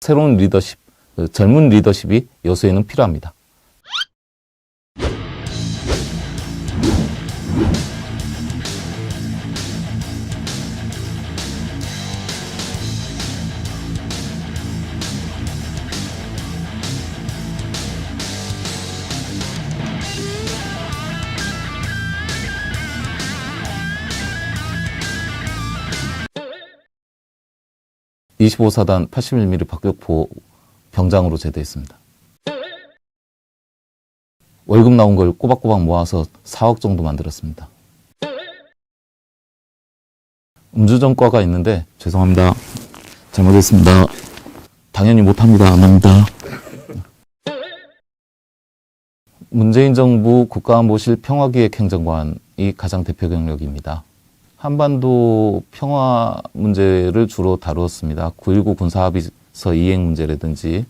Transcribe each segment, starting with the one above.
새로운 리더십, 그 젊은 리더십이 여수에는 필요합니다. (25사단) (81mm) 박격포 병장으로 제대했습니다. 월급 나온 걸 꼬박꼬박 모아서 4억 정도 만들었습니다. 음주전과가 있는데 죄송합니다. 잘못했습니다. 당연히 못합니다. 안 합니다. 문재인 정부 국가안보실 평화기획행정관이 가장 대표 경력입니다. 한반도 평화 문제를 주로 다루었습니다. 9.19 군사합의서 이행 문제라든지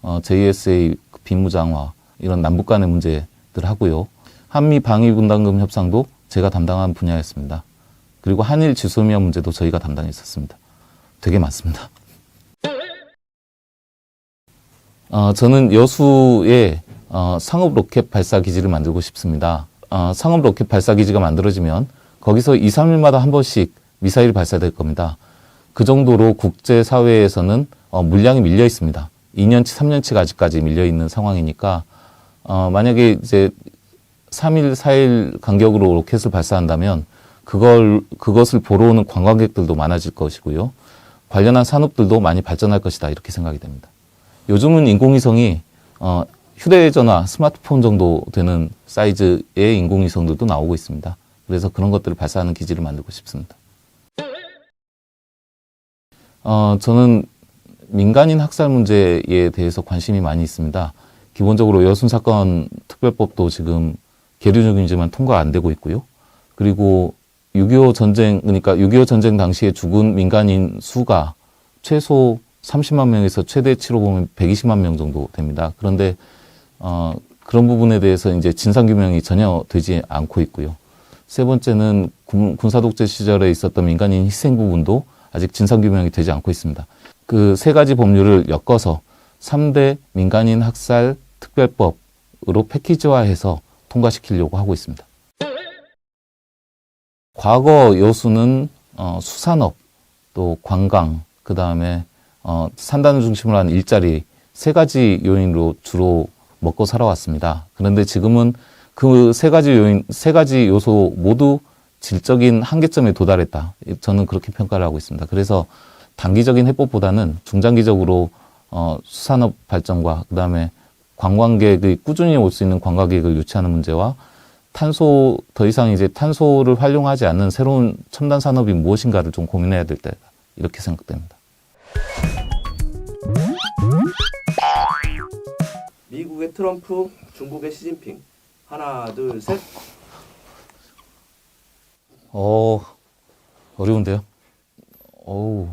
어, JSA 비무장화 이런 남북 간의 문제들 하고요. 한미 방위 분담금 협상도 제가 담당한 분야였습니다. 그리고 한일 지소미아 문제도 저희가 담당했었습니다. 되게 많습니다. 어, 저는 여수에 어, 상업 로켓 발사 기지를 만들고 싶습니다. 어, 상업 로켓 발사 기지가 만들어지면 거기서 2, 3일마다 한 번씩 미사일이 발사될 겁니다. 그 정도로 국제 사회에서는 어, 물량이 밀려 있습니다. 2년치, 3년치가 아직까지 밀려 있는 상황이니까 어, 만약에 이제 3일, 4일 간격으로 로켓을 발사한다면 그걸 그것을 보러 오는 관광객들도 많아질 것이고요. 관련한 산업들도 많이 발전할 것이다 이렇게 생각이 됩니다. 요즘은 인공위성이 어, 휴대전화, 스마트폰 정도 되는 사이즈의 인공위성들도 나오고 있습니다. 그래서 그런 것들을 발사하는 기지를 만들고 싶습니다. 어, 저는 민간인 학살 문제에 대해서 관심이 많이 있습니다. 기본적으로 여순 사건 특별법도 지금 계류 중이지만 통과 안 되고 있고요. 그리고 6.25 전쟁, 그러니까 6.25 전쟁 당시에 죽은 민간인 수가 최소 30만 명에서 최대치로 보면 120만 명 정도 됩니다. 그런데, 어, 그런 부분에 대해서 이제 진상규명이 전혀 되지 않고 있고요. 세 번째는 군, 군사독재 시절에 있었던 민간인 희생 부분도 아직 진상규명이 되지 않고 있습니다. 그 세 가지 법률을 엮어서 3대 민간인 학살 특별법으로 패키지화해서 통과시키려고 하고 있습니다. 과거 여수는 어, 수산업, 또 관광, 그 다음에 어, 산단을 중심으로 한 일자리 세 가지 요인으로 주로 먹고 살아왔습니다. 그런데 지금은 그 세 가지 요인, 세 가지 요소 모두 질적인 한계점에 도달했다. 저는 그렇게 평가를 하고 있습니다. 그래서 단기적인 해법보다는 중장기적으로 어, 수산업 발전과 그 다음에 관광객이 꾸준히 올 수 있는 관광객을 유치하는 문제와 탄소 더 이상 이제 탄소를 활용하지 않는 새로운 첨단 산업이 무엇인가를 좀 고민해야 될때 이렇게 생각됩니다. 미국의 트럼프, 중국의 시진핑. 하나, 둘, 셋. 어 어려운데요. 어우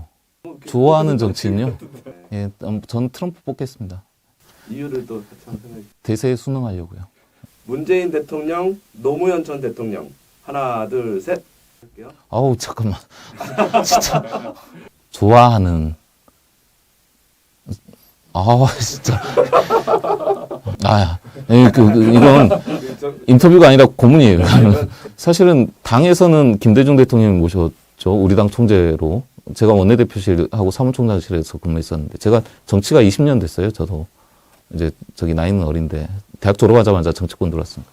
좋아하는 정치인요? 예, 음, 전 트럼프 뽑겠습니다. 이유를 또 같이 한번 생각해. 대세에 순응하려고요. 문재인 대통령, 노무현 전 대통령. 하나, 둘, 셋. 할게요. 아우 잠깐만 진짜 좋아하는 아 진짜 아 예, 그, 그, 이건 인터뷰가 아니라 고문이에요. 사실은 당에서는 김대중 대통령을 모셨죠. 우리 당 총재로 제가 원내대표실하고 사무총장실에서 근무했었는데 제가 정치가 20년 됐어요. 저도 이제 저기 나이는 어린데 대학 졸업하자마자 정치권 들어왔습니다.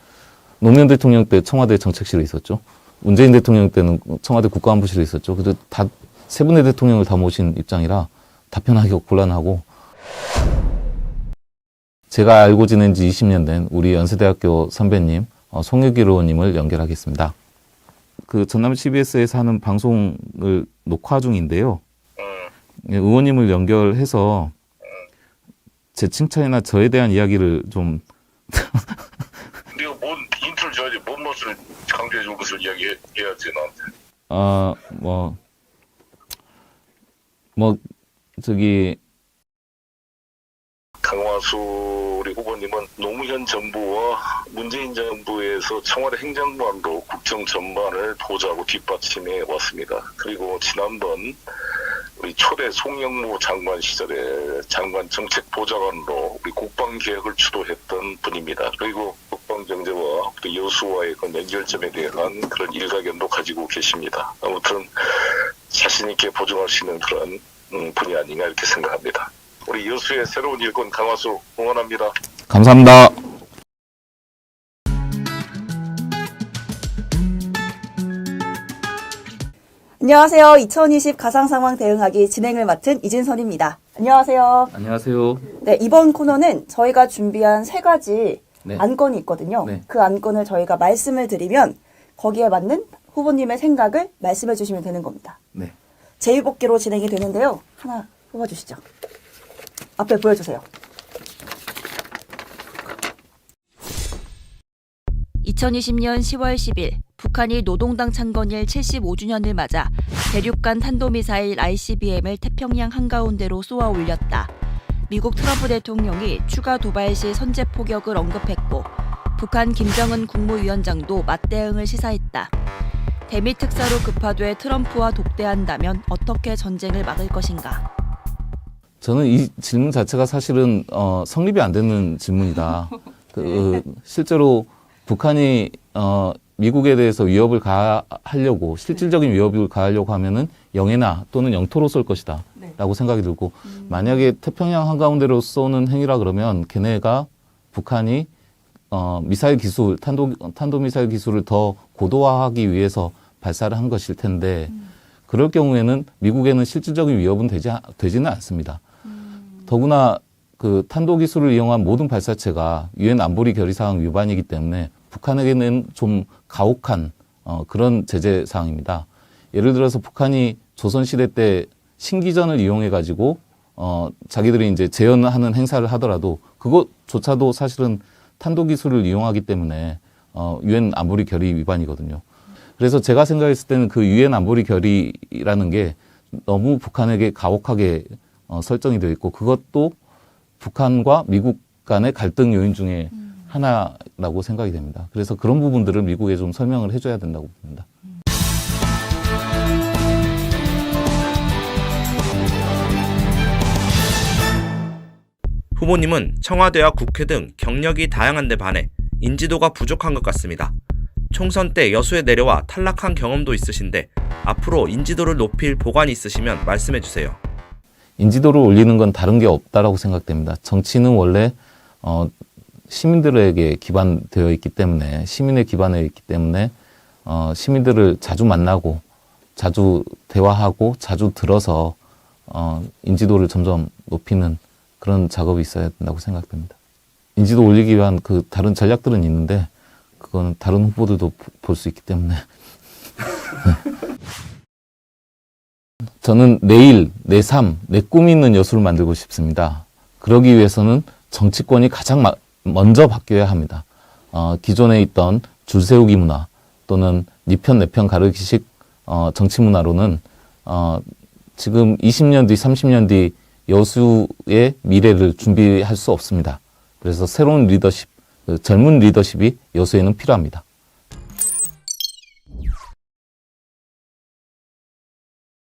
노무현 대통령 때 청와대 정책실에 있었죠. 문재인 대통령 때는 청와대 국가안보실에 있었죠. 그래도 다세 분의 대통령을 다 모신 입장이라 답변하기 곤란하고 제가 알고 지낸 지 20년 된 우리 연세대학교 선배님 어, 송유길 의원님을 연결하겠습니다. 그 전남 CBS에서 하는 방송을 녹화 중인데요. 예, 의원님을 연결해서 제 칭찬이나 저에 대한 이야기를 좀 네가 뭔 힌트를 줘야지 뭔 멋을 강조해 줄 것을 이야기해야지 나한테 아, 뭐, 뭐, 저기, 강화수 우리 후보님은 노무현 정부와 문재인 정부에서 청와대 행정관으로 국정 전반을 보좌하고 뒷받침해 왔습니다. 그리고 지난번 우리 초대 송영무 장관 시절에 장관 정책 보좌관으로 우리 국방 계획을 주도했던 분입니다. 그리고 국방 경제와 여수와의 그 연결점에 대한 그런 일가견도 가지고 계십니다. 아무튼 자신 있게 보증할 수 있는 그런 음, 분이 아닌가 이렇게 생각합니다. 우리 여수의 새로운 일꾼 강화수 응원합니다. 감사합니다. 안녕하세요. 2020 가상 상황 대응하기 진행을 맡은 이진선입니다. 안녕하세요. 안녕하세요. 네, 이번 코너는 저희가 준비한 세 가지 네. 안건이 있거든요. 네. 그 안건을 저희가 말씀을 드리면 거기에 맞는 후보님의 생각을 말씀해 주시면 되는 겁니다. 네. 제비뽑기로 진행이 되는데요. 하나 뽑아주시죠. 앞에 보여주세요. 2020년 10월 10일 북한이 노동당 창건일 75주년을 맞아 대륙간 탄도미사일 ICBM을 태평양 한가운데로 쏘아 올렸다. 미국 트럼프 대통령이 추가 도발 시 선제 포격을 언급했고 북한 김정은 국무위원장도 맞대응을 시사했다. 대미 특사로 급파돼 트럼프와 독대한다면 어떻게 전쟁을 막을 것인가? 저는 이 질문 자체가 사실은 어, 성립이 안 되는 질문이다. 그, 실제로 북한이 어, 미국에 대해서 위협을 가하려고 실질적인 위협을 가하려고 하면은 영해나 또는 영토로 쏠 것이다. 네. 라고 생각이 들고 만약에 태평양 한가운데로 쏘는 행위라 그러면 걔네가 북한이 어, 미사일 기술, 탄도, 탄도 미사일 기술을 더 고도화하기 위해서 발사를 한 것일 텐데, 그럴 경우에는 미국에는 실질적인 위협은 되지, 않- 되지는 않습니다. 더구나 그 탄도 기술을 이용한 모든 발사체가 유엔 안보리 결의 사항 위반이기 때문에 북한에게는 좀 가혹한 어, 그런 제재 사항입니다. 예를 들어서 북한이 조선 시대 때 신기전을 이용해 가지고 어, 자기들이 이제 재현하는 행사를 하더라도 그것조차도 사실은 탄도 기술을 이용하기 때문에 어, 유엔 안보리 결의 위반이거든요. 그래서 제가 생각했을 때는 그 유엔 안보리 결의라는 게 너무 북한에게 가혹하게 어, 설정이 되어 있고 그것도 북한과 미국 간의 갈등 요인 중에 하나라고 생각이 됩니다. 그래서 그런 부분들을 미국에 좀 설명을 해줘야 된다고 봅니다. 후보님은 청와대와 국회 등 경력이 다양한데 반해 인지도가 부족한 것 같습니다. 총선 때 여수에 내려와 탈락한 경험도 있으신데 앞으로 인지도를 높일 보관이 있으시면 말씀해 주세요. 인지도를 올리는 건 다른 게 없다라고 생각됩니다. 정치는 원래 어, 시민들에게 기반되어 있기 때문에 시민에 기반해 있기 때문에 어, 시민들을 자주 만나고 자주 대화하고 자주 들어서 어, 인지도를 점점 높이는 그런 작업이 있어야 된다고 생각됩니다. 인지도 올리기 위한 그 다른 전략들은 있는데 그거는 다른 후보들도 볼 수 있기 때문에 저는 내일, 내 삶, 내 꿈이 있는 여수를 만들고 싶습니다. 그러기 위해서는 정치권이 가장 마- 먼저 바뀌어야 합니다. 어, 기존에 있던 줄 세우기 문화 또는 니편 내편 가르기식 어, 정치 문화로는 어, 지금 20년 뒤, 30년 뒤 여수의 미래를 준비할 수 없습니다. 그래서 새로운 리더십, 그 젊은 리더십이 여수에는 필요합니다.